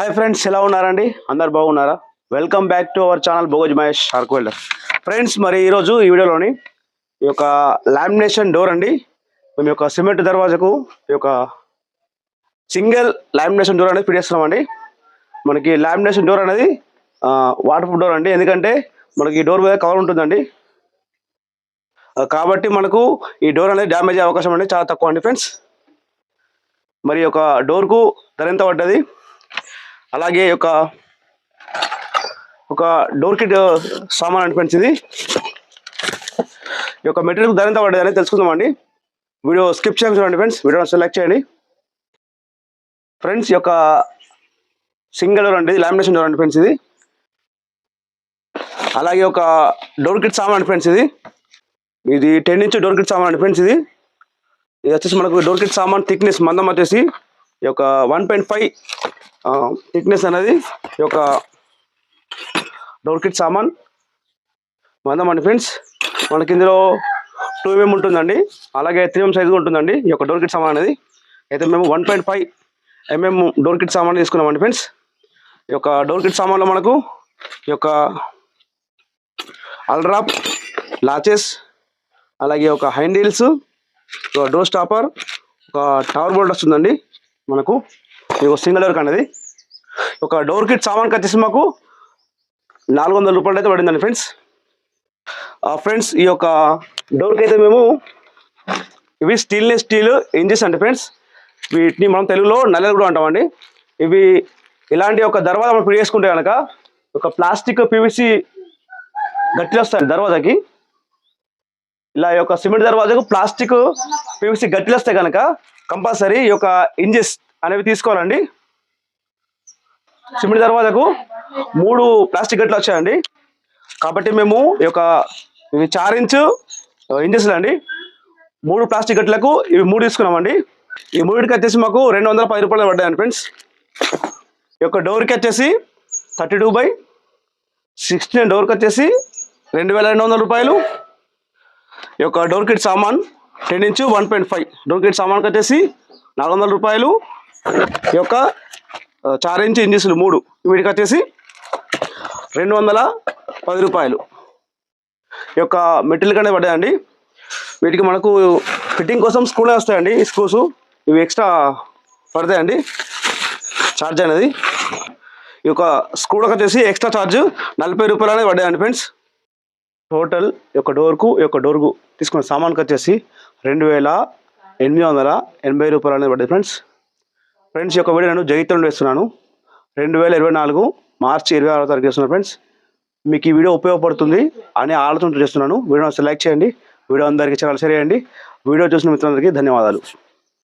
Hi friends ఎలా ఉన్నారండి? అందరు బాగున్నారా? Welcome back to our channel భోగజ్ Mahesh shark welder friends మరి ఈరోజు ఈ వీడియోలోని ఈ యొక్క లామినేషన్ డోర్ అండి. మేము యొక్క సిమెంట్ దర్వాజకు ఈ యొక్క సింగిల్ లామినేషన్ డోర్ అనేది ఫిట్ మనకి లామినేషన్ డోర్ అనేది వాటర్ ప్రూఫ్ డోర్ అండి. ఎందుకంటే మనకి ఈ డోర్ మీద కవర్ ఉంటుందండి. కాబట్టి మనకు ఈ డోర్ అనేది డ్యామేజ్ అయ్యే అవకాశం అనేది చాలా తక్కువ అండి ఫ్రెండ్స్ మరి ఈ యొక్క డోర్కు ధర ఎంత పడ్డది? అలాగే ఒక ఒక డోర్ కిట్ uh, సామాన్ అనిపించింది ఈ యొక్క మెటీరియల్ ధర ఎంత పడ్డది తెలుసుకుందామండి. వీడియో స్కిప్ చేయండి చూడండి ఫ్రెండ్స్ వీడియో సెలెక్ట్ చేయండి. ఫ్రెండ్స్ యొక్క సింగిల్ డోర్ అండి లామినేషన్ డోర్ అండి ఫ్రెండ్స్ ఇది. అలాగే ఒక డోర్ కిట్ సామాన్ ఫ్రెండ్స్ ఇది. ఇది టెన్ ఇంచ్ డోర్ కిట్ సామాన్ అండి ఫ్రెండ్స్ ఇది. ఇది వచ్చేసి మనకు డోర్ కిట్ సామాన్ థిక్నెస్ మందం వచ్చేసి ఈ యొక్క వన్ పాయింట్ ఫైవ్ థిక్నెస్ అనేది ఈ యొక్క డోర్ కిట్ సామాన్. మందం అండి ఫ్రెండ్స్. మనకి ఇందులో టూ ఎంఎం ఉంటుందండి. అలాగే త్రీ ఎం సైజ్ ఉంటుందండి ఈ యొక్క డోర్ కిట్ సామాన్ అనేది. అయితే మేము one point five mm door kit సామాన్ తీసుకున్నామండి ఫ్రెండ్స్. ఈ యొక్క డోర్ కిట్ సామాన్లో మనకు ఈ యొక్క అల్డ్రాప్ లాచెస్ అలాగే ఒక హ్యాండిల్స్ ఒక డోర్ స్టాపర్ ఒక టవర్ బోల్డ్ వస్తుందండి. మనకు. ఇది ఒక సింగిల్ డోర్ అనేది ఒక డోర్ కిట్ సామాన్కి వచ్చేసి మాకు నాలుగు వందల రూపాయలు అయితే పడిందండి ఫ్రెండ్స్. ఫ్రెండ్స్ ఈ యొక్క డోర్కి అయితే మేము ఇవి స్టీల్నెస్ స్టీల్ ఇంజెస్ అండి ఫ్రెండ్స్. వీటిని మనం తెలుగులో నల్లలు కూడా అంటామండి. ఇవి ఇలాంటి ఒక దర్వాజా మనం ఫిట్ చేసుకుంటే కనుక ఒక ప్లాస్టిక్ పివిసి గట్టిలు వస్తాయి దర్వాజాకి. ఇలా ఈ యొక్క సిమెంట్ దర్వాజాకు ప్లాస్టిక్ పివిసి గట్టిలు వస్తాయి కనుక కంపల్సరీ ఈ యొక్క ఇంజెస్ అనేవి తీసుకోవాలండి. సిమెంట్ దర్వాజకు మూడు ప్లాస్టిక్ గట్లు వచ్చాయండి. కాబట్టి మేము ఈ యొక్క ఇవి చార్ ఇంచు ఇంజెస్లు అండి మూడు ప్లాస్టిక్ గట్లకు ఇవి మూడు తీసుకున్నామండి. ఈ మూడింటికి వచ్చేసి మాకు రెండు వందల పది రూపాయలు పడ్డాయండి ఫ్రెండ్స్. ఈ యొక్క డోర్కి వచ్చేసి థర్టీ టూ బై సిక్స్టీన్ డోర్కి వచ్చేసి రెండు వేల రెండు వందల రూపాయలు. ఈ యొక్క డోర్ కిట్ సామాన్ ten inch one point five door సామాన్కి వచ్చేసి నాలుగు వందల రూపాయలు. ఈ యొక్క చార్ ఇంచు ఇంజిస్లు మూడు వీటికి వచ్చేసి రెండు వందల పది రూపాయలు. ఈ యొక్క మెటీరియల్ కనే పడ్డాయండి. వీటికి మనకు ఫిట్టింగ్ కోసం స్క్రూలే వస్తాయండి స్క్రూస్. ఇవి ఎక్స్ట్రా పడతాయండి ఛార్జ్ అనేది. ఈ యొక్క స్క్రూలకు వచ్చేసి ఎక్స్ట్రా ఛార్జ్ నలభై రూపాయలు అనేది పడ్డాయండి ఫ్రెండ్స్. టోటల్ ఈ యొక్క డోర్కు ఈ యొక్క డోర్కు తీసుకున్న సామాన్కి వచ్చేసి రెండు వేల ఎనిమిది వందల ఎనభై రూపాయలు అనేది పడింది ఫ్రెండ్స్ ఫ్రెండ్స్ యొక్క వీడియో నేను జగిత్రంలో వేస్తున్నాను. రెండు వేల ఇరవై నాలుగు మార్చి ఇరవై ఆరో తారీఖు వేస్తున్నాను ఫ్రెండ్స్. మీకు ఈ వీడియో ఉపయోగపడుతుంది అనే ఆలోచన చేస్తున్నాను. వీడియో లైక్ చేయండి. వీడియో అందరికీ చాలా షేర్ చేయండి. వీడియో చూసిన మిత్రులందరికీ ధన్యవాదాలు.